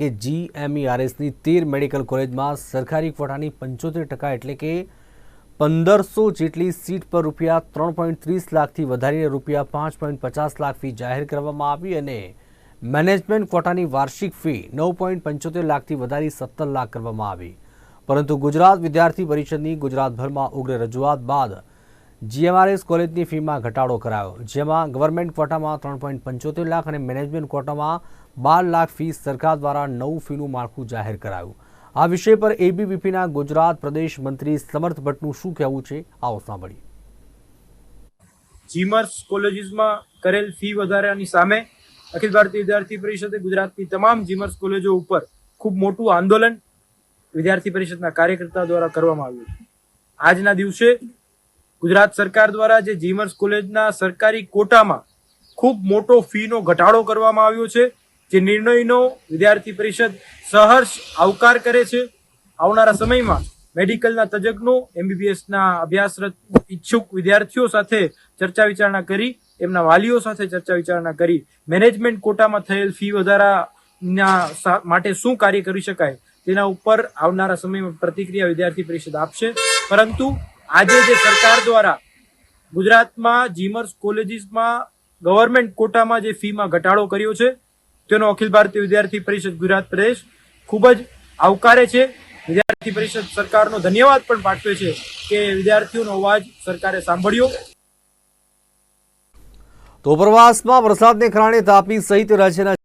કે જીએમઈઆરએસની તેર મેડિકલ કોલેજમાં સરકારી કોટાની પંચોતેર ટકા એટલે કે પંદરસો જેટલી સીટ પર રૂપિયા ત્રણ પોઈન્ટ ત્રીસ લાખથી વધારીને રૂપિયા પાંચ પોઈન્ટ પચાસ લાખ ફી જાહેર કરવામાં આવી અને મેનેજમેન્ટ કોટાની વાર્ષિક ફી નવ પોઈન્ટ પંચોતેર લાખથી વધારી સત્તર લાખ કરવામાં આવી. પરંતુ ગુજરાત વિદ્યાર્થી પરિષદની ગુજરાતભરમાં ઉગ્ર રજૂઆત બાદ જીએમઆરએસ કોલેજની ફીમાં ઘટાડો કરાયો. જેમાં ગવર્મેન્ટ કોટામાં ત્રણ પોઈન્ટ પંચોતેર લાખ અને મેનેજમેન્ટ કોટામાં બાર લાખ ફી સરકાર દ્વારા નવું ફીનું માળખું જાહેર કરાયું. આ વિષય પર એબીવીપીના ગુજરાત પ્રદેશ મંત્રી સમર્થ ભટ્ટનું શું કહેવું છે, આવો સાંભળીએ. જીમર્સ કોલેજીસમાં કરેલ ફી વધારાની સામે અખિલ ભારતીય વિદ્યાર્થી પરિષદે ગુજરાતની તમામ જીમર્સ કોલેજો ઉપર ખૂબ મોટું આંદોલન વિદ્યાર્થી પરિષદના કાર્યકર્તા દ્વારા કરવામાં આવ્યું આજના દિવસે ગુજરાત સરકાર દ્વારા જે જીમર્સ કોલેજના સરકારી કોટામાં ખૂબ મોટો ફીનો ઘટાડો કરવામાં આવ્યો છે, જે નિર્ણયનો વિદ્યાર્થી પરિષદ સહર્ષ આવકાર કરે છે. આવનારા સમયમાં મેડિકલના તજજ્ઞો, એમબીબીએસના અભ્યાસરત ઈચ્છુક વિદ્યાર્થીઓ સાથે ચર્ચા વિચારણા કરી, એમના વાલીઓ સાથે ચર્ચા વિચારણા કરી, મેનેજમેન્ટ કોટામાં થયેલ ફી વધારાના માટે શું કાર્ય કરી શકાય, તેના ઉપર આવનારા સમયમાં પ્રતિક્રિયા વિદ્યાર્થી પરિષદ આપશે. પરંતુ આજે જે સરકાર દ્વારા ગુજરાતમાં જીમર્સ કોલેજીસમાં ગવર્મેન્ટ કોટામાં જે ફીમાં ઘટાડો કર્યો છે, તેનો અખિલ ભારતીય વિદ્યાર્થી પરિષદ ગુજરાત પ્રદેશ ખૂબ જ આવકારે છે. વિદ્યાર્થી પરિષદ સરકારનો ધન્યવાદ પણ પાઠવે છે કે વિદ્યાર્થીઓનો અવાજ સરકારે સાંભળ્યો. તો ઉપરવાસમાં વરસાદને કારણે તાપી સહિત રાજ્યના